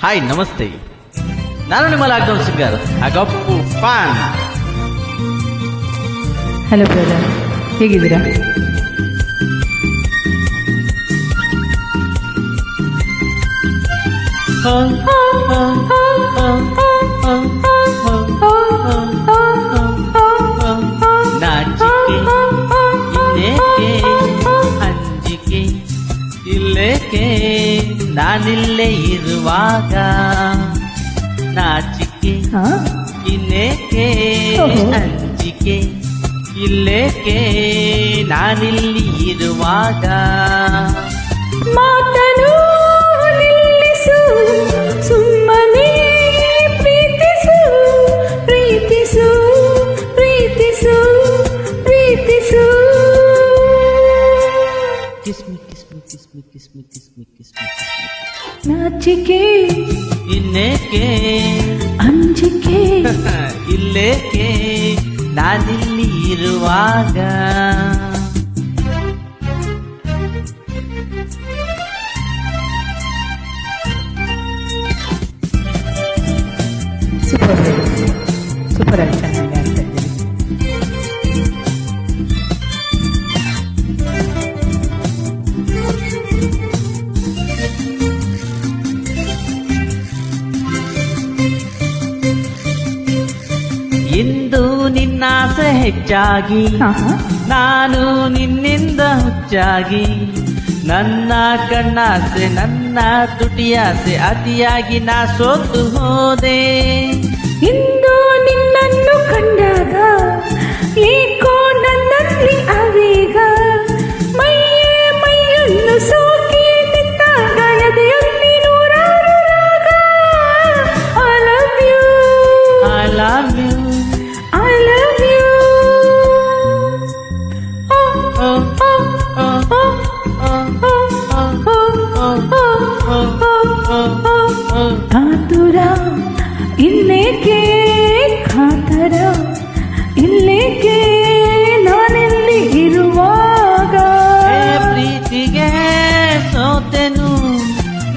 Hi ನಮಸ್ತೆ ನಾನು ನಿಮ್ಮ ಲಾಕ್ಡೌನ್ ಸಿಂಗರ್ ಅಗಪ್ಪು ಪಾನ್ ಹಲೋ ಬ್ರದರ್ ಹೇಗಿದ್ದೀರಾ ನಾಚಿಕೆ ಇನ್ನೇಕೆ ಅಂಜಿಕೆ ಇಲ್ಲೇಕೆ ನಾನಿಲ್ಲೇ ಇರುವಾಗ ನಾಚಿಕೆ ಹಾ? ಇನ್ನೇಕೆ ಓಹೋ. ಅಂಜಿಕೆ ಇಲ್ಲೇಕೆ ನಾನಿಲ್ಲಿ ಇರುವಾಗ ಮಾತನು ನಿಲ್ಲಿಸು ಸುಮ್ಮನೆ ಪ್ರೀತಿಸು ಪ್ರೀತಿಸು ಪ್ರೀತಿಸು ಪ್ರೀತಿಸು ಕಿಸ್ಮಿ ಕಿಸ್ಮಿ ಕಿಸ್ಮಿ ಕಿಸ್ಮಿ ಕಿಸ್ಮಿ ಕಿಸ್ಮಿ ನಾಚಿಕೆ ಇನ್ನೇಕೆ ಅಂಜಿಕೆ ಇಲ್ಲೇಕೆ ನಾನಿಲ್ಲಿ ಇರುವಾಗ ಸೂಪರ್ ಸೂಪರ್ ಆಗಿ ಇಂದು ನಿನ್ನಾಸೆ ಹೆಚ್ಚಾಗಿ. ನಾನು ನಿನ್ನಿಂದ ಹುಚ್ಚಾಗಿ ನನ್ನ ಕಣ್ಣಾಸೆ ನನ್ನ ತುಟಿಯಾಸೆ ಅತಿಯಾಗಿ ನಾ ಸೋತು ಹೋದೆ ಇಂದು ನಿನ್ನನ್ನು ಕಂಡಾಗ ಏಕೋ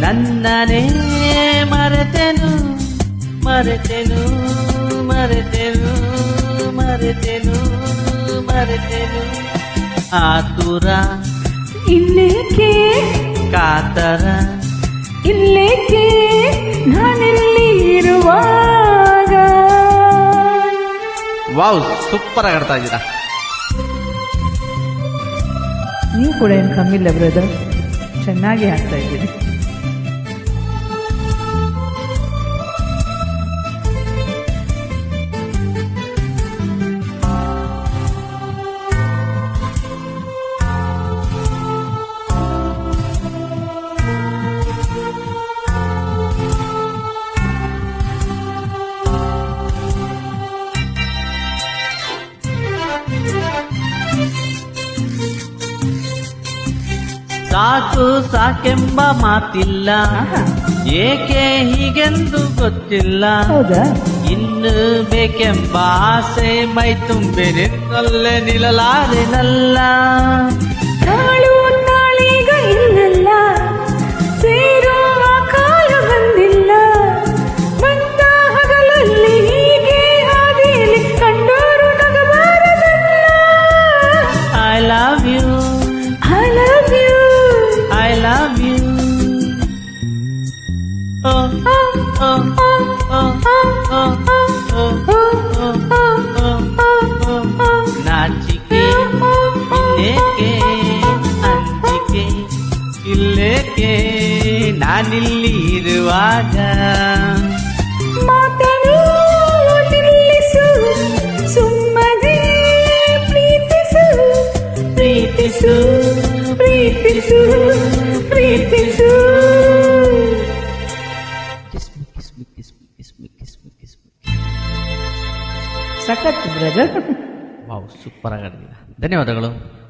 ನನ್ನನೇ ಮರೆತೆನು ಮರೆತೆನು ಮರೆತೆನು ಮರೆತೆನು ಮರೆತೆನು. ಆತುರ ಇಲ್ಲೇಕೆ ಕಾತರ. ಇಲ್ಲೇಕೆ ನಾನೆಲ್ಲಿ ಇರುವ ವಾವ್ ಸೂಪರ್ ಆಗಿ ಆಡ್ತಾ ಇದ್ದೀರಾ. ನೀವು ಕೂಡ ಏನು ಕಮ್ಮಿ ಇಲ್ಲ ಬ್ರದರ್ ಚೆನ್ನಾಗಿ ಆಗ್ತಾ ಇದ್ದೀರಿ. ಸಾಕು ಸಾಕೆಂಬ ಮಾತಿಲ್ಲ. ಏಕೆ ಹೀಗೆಂದು ಗೊತ್ತಿಲ್ಲ. ಇನ್ನು ಬೇಕೆಂಬ ಆಸೆ ಮೈ ತುಂಬೆ ನಿಲ್ಲಲಾರೆನಲ್ಲ. ನಾಚಿಕೆ ಇನ್ನೇಕೆ ಅಂಜಿಕೆ ಇಲ್ಲೇಕೆ ನಾನಿಲ್ಲಿ ಇರುವಾಗ ಮಾತನು ನಿಲ್ಲಿಸು ಸುಮ್ಮನೆ ಪ್ರೀತಿಸು ಪ್ರೀತಿಸು ಪ್ರೀತಿಸು ಸಖತ್ ಬ್ರದರ್ ವಾವ್ ಸೂಪರ್ ಆಗಿ ಆಡಿದ್ದೀರಾ. ಧನ್ಯವಾದಗಳು.